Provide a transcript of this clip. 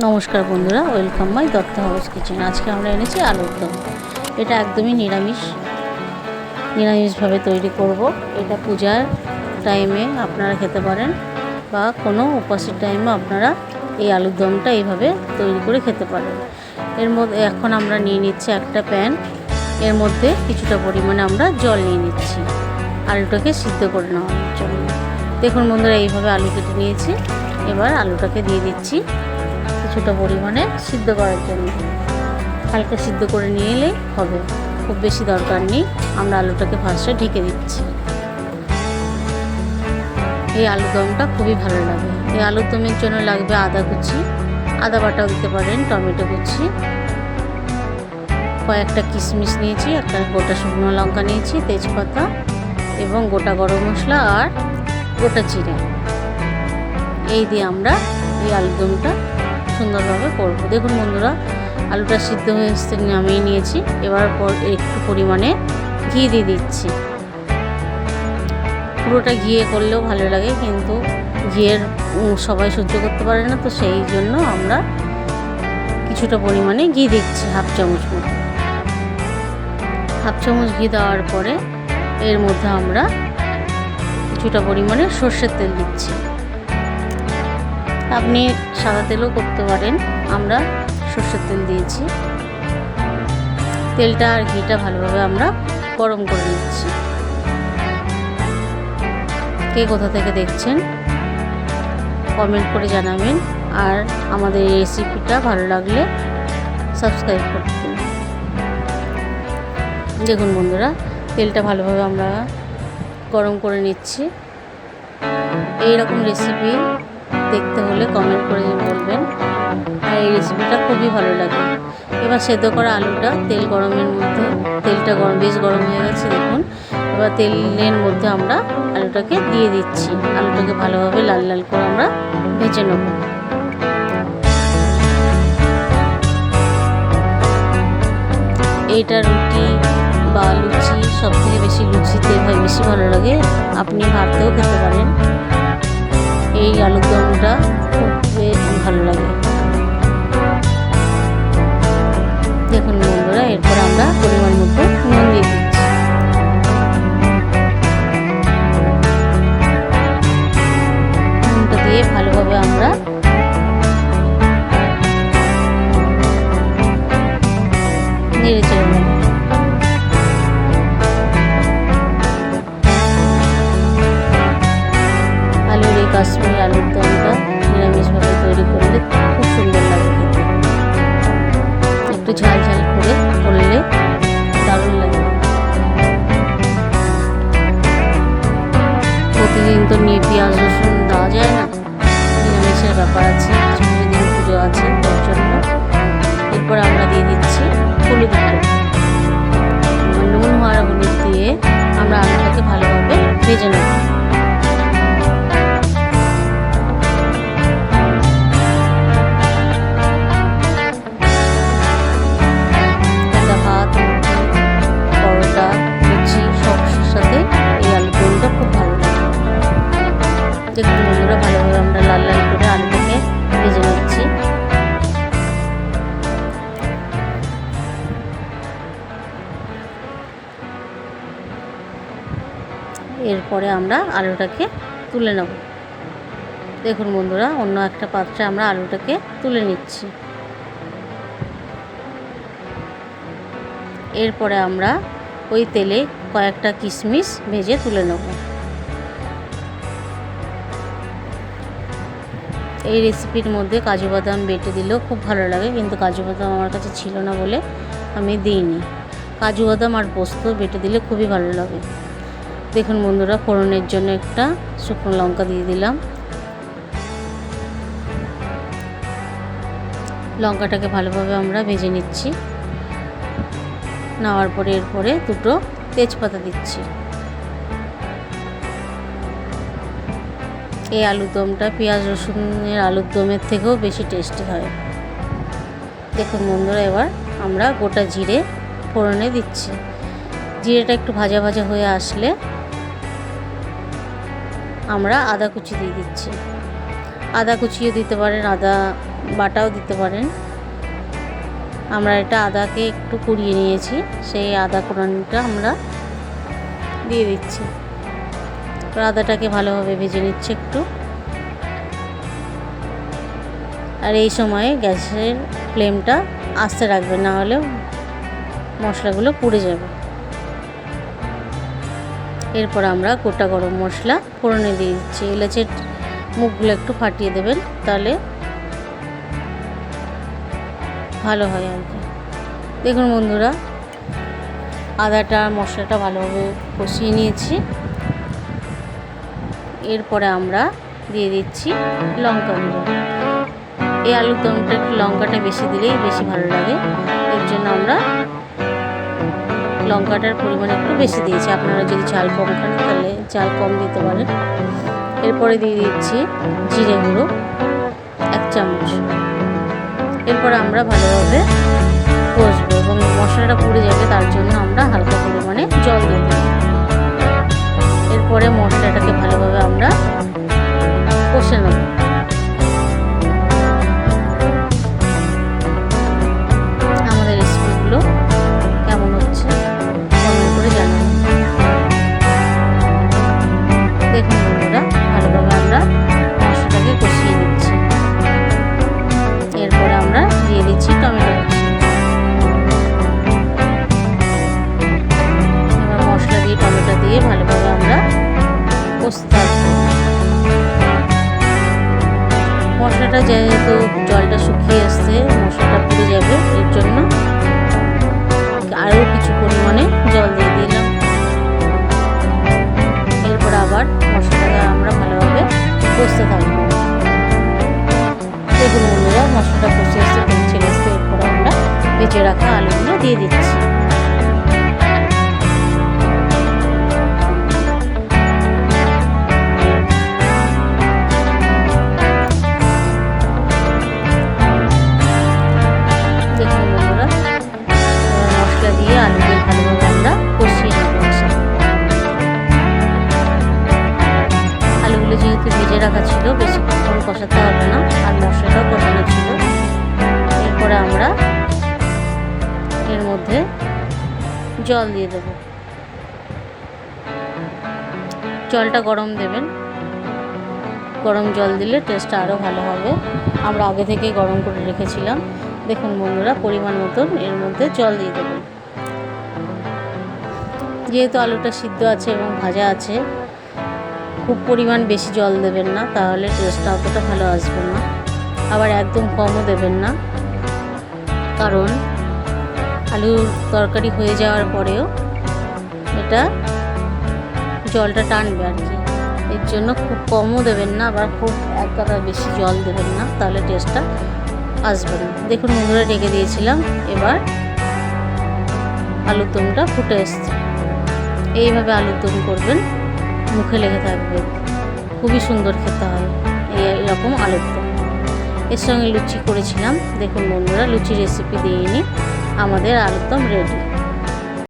নমস্কার বন্ধুরা, welcome by Dutta House Kitchen. আজকে আমরা এনেছি আলুর দম। এটা একদমই নিরামিষ, নিরামিষভাবে তৈরি করব। এটা পূজার টাইমে আপনারা খেতে পারেন বা কোনো উপাসের টাইমে আপনারা এই আলুর দমটা এইভাবে তৈরি করে খেতে পারেন। এর মধ্যে এখন আমরা নিয়ে নিচ্ছি একটা প্যান এর মধ্যে কিছুটা পরিমাণে আমরা জল নিয়ে নিচ্ছি আলুটাকে সিদ্ধ করে নেওয়ার জন্য। দেখুন বন্ধুরা, এইভাবে আলু কেটে নিয়েছি। এবার আলুটাকে দিয়ে দিচ্ছি। কিছুটা পরিমাণে সিদ্ধ করার জন্য। হালকা সিদ্ধ করে নিয়ে এলে হবে। খুব বেশি দরকার নেই। আমরা আলুটাকে ফার্স্টে ঢেকে দিচ্ছি। এই আলুর দমটা খুবই ভালো লাগে। এই আলুর দমের জন্য লাগবে আদা কুচি। আদা বাটাও দিতে পারেন, টমেটো কুচি। কয়েকটা কিশমিশ নিয়েছি, একটা গোটা শুকনো লঙ্কা নিয়েছি, তেজপাতা এবং গোটা গরম মশলা আর গোটা জিরে। এই দিয়ে আমরা এই আলুদমটা সুন্দরভাবে করব। দেখুন বন্ধুরা, আলুটা সিদ্ধ হয়ে এসে নামিয়ে নিয়েছি। এবার পর একটু পরিমাণে ঘি দিয়ে দিচ্ছি। পুরোটা ঘিয়ে করলেও ভালো লাগে, কিন্তু ঘিয়ের সবাই সহ্য করতে পারে না, তো সেই জন্য আমরা কিছুটা পরিমাণে ঘি দিচ্ছি, হাফ চামচ মতো। হাফ চামচ ঘি দেওয়ার পরে এর মধ্যে আমরা কিছুটা পরিমাণে সর্ষের তেল দিচ্ছি। আপনি সাদা তেলও করতে পারেন। আমরা সর্ষের তেল দিয়েছি। তেলটা আর ঘিটা ভালোভাবে আমরা গরম করে নিচ্ছি। কে কোথা থেকে দেখছেন কমেন্ট করে জানাবেন। আর আমাদের এই রেসিপিটা ভালো লাগলে সাবস্ক্রাইব করতে দেখুন বন্ধুরা, তেলটা ভালোভাবে আমরা গরম করে নিচ্ছি। এই রকম রেসিপি দেখতে হলে কমেন্ট করে বলবেন। আর এই রেসিপিটা খুবই ভালো লাগে। এবার সেদ্ধ করা আলুটা তেল গরমের মধ্যে, তেলটা গরম, বেশ গরম হয়ে গেছে দেখুন। এবার তেলের মধ্যে আমরা আলুটাকে দিয়ে দিচ্ছি। আলুটাকে ভালোভাবে লাল লাল করে আমরা ভেজে নেব। এইটা রুটি বা লুচি সব থেকে বেশি লুচিতে হয় বেশি ভালো লাগে, আপনি ভাতেও খেতে পারেন। এই আলুর দমটা খুব ভালো লাগে। দেখুন বন্ধুরা, এরপর আমরা পরিমাণ মতো নুন দিয়ে দিচ্ছি। নুনটা দিয়ে ভালোভাবে আমরা দমটা নিরামিষভাবে তৈরি করলে খুব সুন্দর লাগে খেতে। একটু ঝাল ঝাল করে করলে দারুণ লাগে। প্রতিদিন তো নিয়ে পেঁয়াজ, রসুন দেওয়া যায় না। নিরামিষের ব্যাপার আছে দিন পুজো আছে, তার জন্য এরপর আমরা দিয়ে দিচ্ছি হলুদ, নুন, আর হলুদ দিয়ে আমরা আলুটাকে ভালোভাবে ভেজে নেব। এরপরে আমরা আলুটাকে তুলে নেব। দেখুন বন্ধুরা, অন্য একটা পাত্রে আমরা আলুটাকে তুলে নিচ্ছি। এরপরে আমরা ওই তেলে কয়েকটা কিশমিশ ভেজে তুলে নেব। এই রেসিপির মধ্যে কাজু বাদাম বেটে দিলেও খুব ভালো লাগে, কিন্তু কাজু বাদাম আমার কাছে ছিল না বলে আমি দিইনি। কাজু বাদাম আর পোস্ত বেটে দিলে খুবই ভালো লাগে। দেখুন বন্ধুরা, ফোড়নের জন্য একটা শুকনো লঙ্কা দিয়ে দিলাম। লঙ্কাটাকে ভালোভাবে আমরা ভেজে নিচ্ছি। নেওয়ার পরে এরপরে দুটো তেজপাতা দিচ্ছি। এই আলুর দমটা পেঁয়াজ, রসুনের আলুর দমের থেকেও বেশি টেস্টি হয়। দেখুন বন্ধুরা, এবার আমরা গোটা জিরে ফোড়নে দিচ্ছি। জিরেটা একটু ভাজা ভাজা হয়ে আসলে আমরা আদা কুচি দিয়ে দিচ্ছি। আদা কুচিও দিতে পারেন, আদা বাটাও দিতে পারেন। আমরা এটা আদাকে একটু কুড়িয়ে নিয়েছি, সেই আদা কোড়ানোটা আমরা দিয়ে দিচ্ছি। আদাটাকে ভালোভাবে ভেজে নিচ্ছে একটু। আর এই সময়ে গ্যাসের ফ্লেমটা আস্তে রাখবে না হলে মশলাগুলো পুড়ে যাবে। এরপর আমরা গোটা গরম মশলা ফোড়নে দিয়ে দিচ্ছি। এলাচের মুখগুলো একটু ফাটিয়ে দেবেন, তাহলে ভালো হয় আর কি। দেখুন বন্ধুরা, আদাটা মশলাটা ভালোভাবে কষিয়ে নিয়েছি। এরপরে আমরা দিয়ে দিচ্ছি লঙ্কা গুঁড়ো। এই আলুর দমটা একটু লঙ্কাটা বেশি দিলেই বেশি ভালো লাগে। এর জন্য আমরা লঙ্কাটার পরিমাণ একটু বেশি দিয়েছি। আপনারা যদি চাল কম খান তাহলে চাল কম দিতে পারেন। এরপরে দিয়ে দিচ্ছি জিরে গুঁড়ো, এক চামচ। এরপর আমরা ভালোভাবে কষবো এবং মশলাটা পুড়ে যাবে, তার জন্য আমরা হালকা পরিমাণে জল দিয়ে দেবো এরপরে মশলাটাকে ভালোভাবে আমরা মশলাটা যেহেতু জলটা শুকিয়ে আসছে, মশলাটা পুড়ে যাবে, এর জন্য আরও কিছু পরিমাণে জল দিয়ে দিলাম। এরপর আবার মশলাটা আমরা ভালোভাবে কষতে থাকব। দেখুন বন্ধুরা, মশলাটা কষে আসতে ছেড়ে আসতে এরপরে আমরা ভেজে রাখা আলুগুলো দিয়ে দিচ্ছি। আমরা এর মধ্যে জল দিয়ে দেব। জলটা গরম দেবেন। গরম জল দিলে টেস্টটা আরও ভালো হবে। আমরা আগে থেকে গরম করে রেখেছিলাম। দেখুন বন্ধুরা, পরিমাণ মতন এর মধ্যে জল দিয়ে দেবেন। যেহেতু আলুটা সিদ্ধ আছে এবং ভাজা আছে, খুব পরিমাণ বেশি জল দেবেন না, তাহলে টেস্টটা অতটা ভালো আসবে না। আবার একদম কমও দেবেন না। কারণ আলুর তরকারি হয়ে যাওয়ার পরেও এটা জলটা টানবে আর কি। এর জন্য খুব কমও দেবেন না, আবার খুব একবারে বেশি জল দেবেন না, তাহলে টেস্টটা আসবে না। দেখুন বন্ধুরা রেখে দিয়েছিলাম, এবার আলুর দমটা ফুটে এসছে। এইভাবে আলুর দম করবেন, মুখে লেগে থাকবে। খুবই সুন্দর খেতে হয় এরকম আলুর দম। এর সঙ্গে লুচি করেছিলাম। দেখুন বন্ধুরা লুচি রেসিপি দিয়ে নিই। আমাদের আলুরদম রেডি